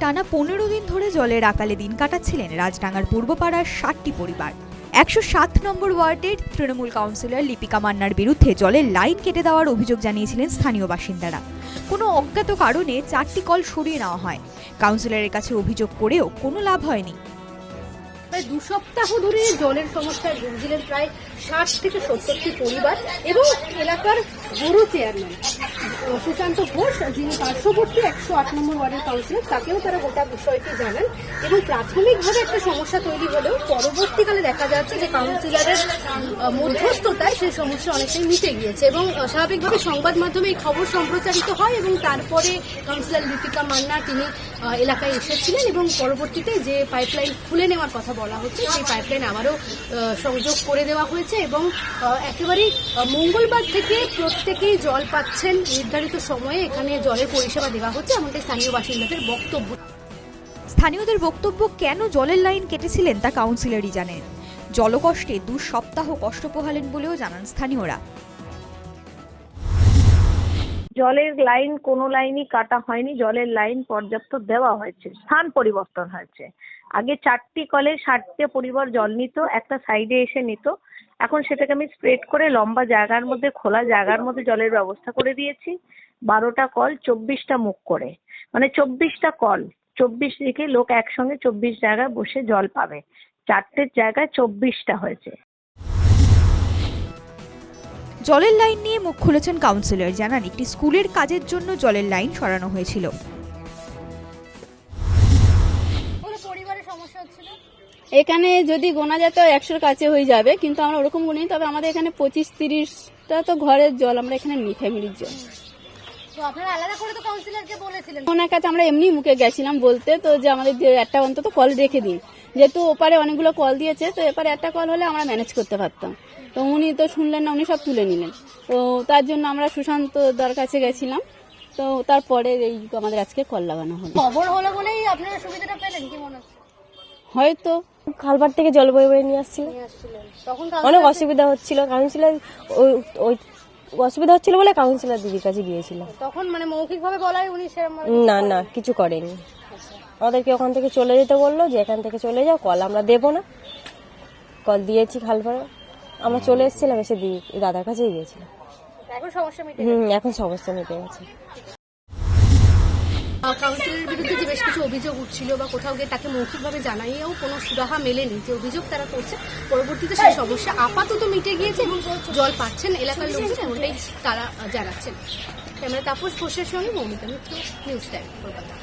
টানা পনেরো দিন ধরে জলের আকালে দিন কাটাচ্ছিলেন রাজডাঙ্গার পূর্বপাড়ার ষাটটি পরিবার। একশো সাত নম্বর ওয়ার্ডের তৃণমূল কাউন্সিলর লিপিকা মান্নার বিরুদ্ধে জলের লাইন কেটে দেওয়ার অভিযোগ জানিয়েছিলেন স্থানীয় বাসিন্দারা। কোনো অজ্ঞাত কারণে চারটি কল সরিয়ে নেওয়া হয়। কাউন্সিলরের কাছে অভিযোগ করেও কোনো লাভ হয়নি। দু সপ্তাহ ধরে জলের সমস্যায় ভুগছিলেন প্রায় ষাট থেকে সত্তরটি পরিবার এবং এলাকার বড় চেয়ারম্যান সুশান্ত ঘোষ, যিনি পার্শ্ববর্তী একশো আট নম্বর ওয়ার্ডের কাউন্সিলর তাকেও তারা গোটা বিষয়টি জানান। এবং প্রাথমিকভাবে একটা সমস্যা তৈরি হলেও পরবর্তীকালে দেখা যাচ্ছে যে কাউন্সিলরের মধ্যস্থতায় সেই সমস্যা অনেকটাই মিটে গিয়েছে। এবং স্বাভাবিকভাবে সংবাদ মাধ্যমে এই খবর সম্প্রচারিত হয় এবং তারপরে কাউন্সিলর লিপিকা মান্না তিনি এলাকায় এসেছিলেন এবং পরবর্তীতে যে পাইপলাইন খুলে নেওয়ার কথা বলা হচ্ছে, সেই পাইপলাইন আবারও সংযোগ করে দেওয়া হয়েছে এবং একেবারেই মঙ্গলবার থেকে প্রত্যেকেই জল পাচ্ছেন নির্ধারিত সময়ে এখানে জলের পরিষেবা দেওয়া হচ্ছে আমাদের স্থানীয় বাসিন্দাদের বক্তব্য। স্থানীয়দের বক্তব্য, কেন জলের লাইন কেটেছিলেন তা কাউন্সিলরই জানেন। জলকষ্টে দু সপ্তাহ কষ্ট পোহালেন বলেও জানান স্থানীয়রা। জলের লাইন কোনো লাইনই কাটা হয়নি, জলের লাইন পর্যাপ্ত দেওয়া হয়েছে, স্থান পরিবর্তন হয়েছে। আগে চারটি কলে ষাটটি পরিবার জল নিত, একটা সাইডে এসে নিত। এখন সেটাকে আমি স্প্রেড করে লম্বা জায়গার মধ্যে, খোলা জায়গার মধ্যে জলের ব্যবস্থা করে দিয়েছি। বারোটা কল, চব্বিশটা মুখ করে। মানে চব্বিশটা কল, চব্বিশ দিকে লোক একসঙ্গে চব্বিশ জায়গায় বসে জল পাবে। চারটের জায়গায় চব্বিশটা হয়েছে। জলের লাইন নিয়ে মুখ খুলেছেন কাউন্সিলর জানান একটি স্কুলের কাজের জন্য জলের লাইন সরানো হয়েছিল। এখানে যদি গোনা যেত একশোর কাছে হয়ে যাবে কিন্তু আমরা ওরকম গুনি তবে আমাদের এখানে পঁচিশ তিরিশটা তো ঘরের জল আমরা এখানে নিই ফ্যামিলির জল। তো আপনারা আলাদা করে তো কাউন্সিলরকে বলেছিলেন। ওনার কাছে আমরা এমনি মুখে গেছিলাম বলতে তো যে আমাদের যে একটা অন্তত কল রেখে দিন। যেহেতু ওপারে অনেকগুলো কল দিয়েছে তো এপারে একটা কল হলে আমরা ম্যানেজ করতে পারতাম। তো উনি তো শুনলেন না উনি সব তুলে নিলেন। তো তার জন্য আমরা সুশান্ত দার কাছে গেছিলাম। তো তারপরে এই আমাদের আজকে কল লাগানো হলো। খবর হলো বলেই আপনারা সুবিধাটা পেলেন কি মনে হচ্ছে? হয়তো। খালবার থেকে জল বয়ে বয়ে নিয়ে আসছিল। তখন অনেক অসুবিধা হচ্ছিল। কাউন্সিলার ওই ওই অসুবিধা হচ্ছিল বলে কাউন্সিলর দিদির কাছে গিয়েছিলাম তখন মানে মৌখিকভাবে বলাই উনি সেরকম না না কিছু করেনি। আমাদেরকে ওখান থেকে চলে যেতে বলল যে এখান থেকে চলে যাও কল আমরা দেবো না। কল দিয়েছি খালপাড়া আমরা চলে এসেছিলাম এসে দিই দাদার কাছেই গিয়েছিলাম। এখন সমস্যা মিটে হুম এখন সমস্যা মিটে গেছে। কাউন্সিলরের বিরুদ্ধে যে বেশ কিছু অভিযোগ উঠছিল বা কোথাও গিয়ে তাকে মৌখিকভাবে জানাইয়েও কোনো সুরাহা মেলেনি। যে অভিযোগ তারা করছে পরবর্তীতে সেই সমস্যা আপাতত মিটে গিয়েছে এবং জল পাচ্ছেন এলাকার লোকজন এমনটাই তারা জানাচ্ছেন। ক্যামেরা তাপস ঘোষের সঙ্গে মৌমিতা মিত্র নিউজ টাইম কলকাতা।